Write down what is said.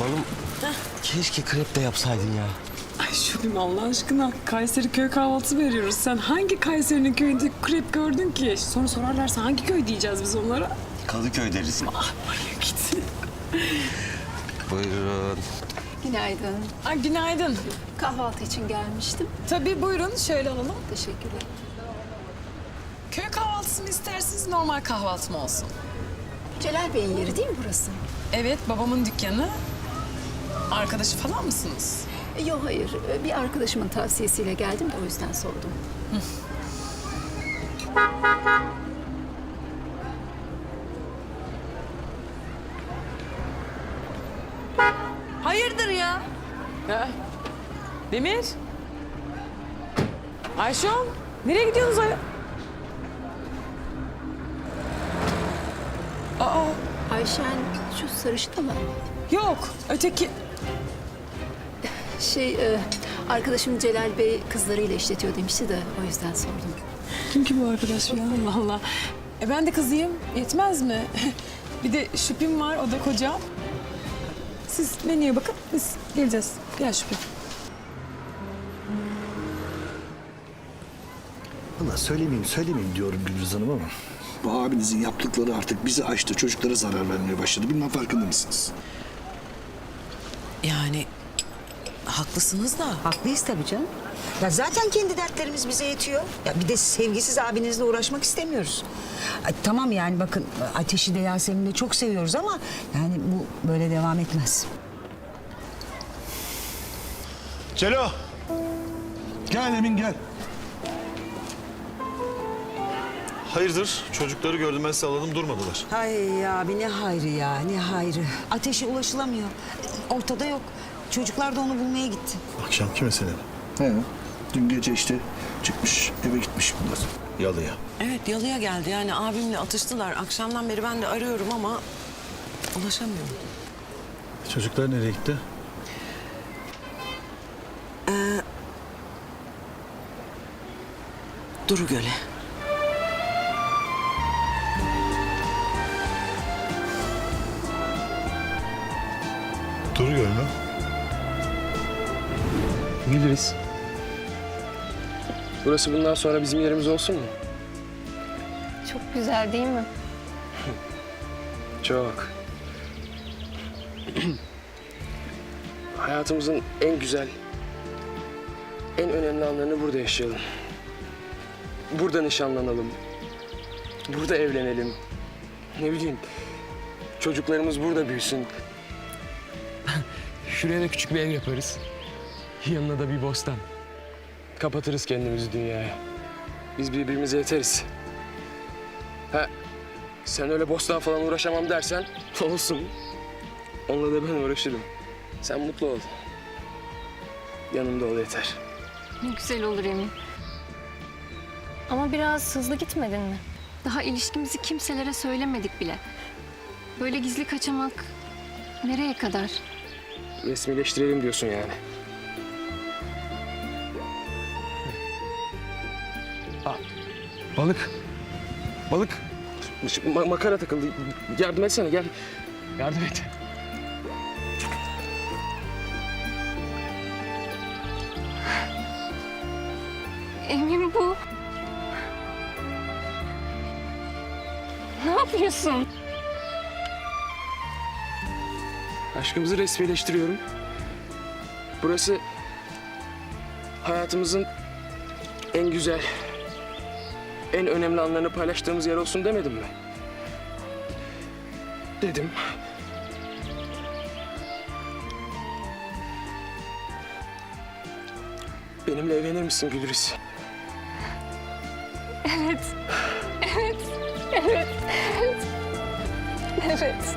Balım keşke krep de yapsaydın ya. Ay Şubim Allah aşkına Kayseri köy kahvaltısı veriyoruz. Sen hangi Kayseri'nin köyünde krep gördün ki? Sonra sorarlarsa hangi köy diyeceğiz biz onlara? Kadıköy deriz. Ah manyak git. Buyurun. Günaydın. Ay günaydın. Kahvaltı için gelmiştim. Tabii buyurun şöyle alalım. Teşekkürler. Köy kahvaltısı mı istersiniz normal kahvaltı mı olsun? Celal Bey'in yeri değil mi burası? Evet babamın dükkanı. Arkadaşı falan mısınız? E, Yok hayır. E, Bir arkadaşımın tavsiyesiyle geldim de o yüzden sordum. Hayırdır ya? Ha? Demir? Ayşon, nereye gidiyorsunuz ay? Ayşen şu sarışın mı? yok. Öteki... Şey e, arkadaşım Celal Bey kızlarıyla işletiyor demişti de o yüzden sordum. Kim ki bu arkadaş ya? Allah Allah. E ben de kızıyım. Yetmez mi? Bir de şüpim var, o da kocam. Siz menüye bakın, biz geleceğiz. Gel şüpim. Valla söylemeyeyim söylemeyeyim diyorum Gülriz Hanım ama. Bu abinizin yaptıkları artık bizi aştı. Çocuklara zarar vermeye başladı. Bilmem farkında mısınız? Yani haklısınız da Haklıyız tabii canım. Ya zaten kendi dertlerimiz bize yetiyor. Ya bir de sevgisiz abinizle uğraşmak istemiyoruz. Ay, tamam yani bakın Ateş'i de Yasemin'i de çok seviyoruz ama yani bu böyle devam etmez. Celo! Gel Emin gel. Hayırdır? Çocukları gördüm ben sağladım durmadılar. Hay abi ne hayrı ya ne hayrı. Ateş'e ulaşılamıyor. Ortada yok. Çocuklar da onu bulmaya gitti. Akşamki mesele mi? He. Dün gece işte çıkmış eve gitmiş bunlar. Yalıya. evet yalıya geldi yani abimle atıştılar. Akşamdan beri ben de arıyorum ama ulaşamıyorum. Çocuklar nereye gitti? Duru Göl'e. Duru Göl mü? Gülriz. Burası bundan sonra bizim yerimiz olsun mu? Çok güzel değil mi? Çok. Hayatımızın en güzel, en önemli anlarını burada yaşayalım. Burada nişanlanalım. Burada evlenelim. Ne bileyim, çocuklarımız burada büyüsün. Şuraya da küçük bir ev yaparız. Yanına da bir bostan. Kapatırız kendimizi dünyaya. Biz birbirimize yeteriz. Ha, sen öyle bostan falan uğraşamam dersen olsun. Onunla da ben uğraşırım. Sen mutlu ol. Yanımda ol yeter. Ne güzel olur Emin. Ama biraz hızlı gitmedin mi? Daha ilişkimizi kimselere söylemedik bile. Böyle gizli kaçamak nereye kadar? Resmileştirelim diyorsun yani. Aa, balık. Balık. Ma- makara takıldı. Yardım etsene gel. Yardım et. Emin bu. Ne yapıyorsun? Aşkımızı resmileştiriyorum. Burası hayatımızın en güzel, en önemli anlarını paylaştığımız yer olsun demedim mi? Dedim. Benimle evlenir misin Gülriz? Evet. Evet. Evet. Evet.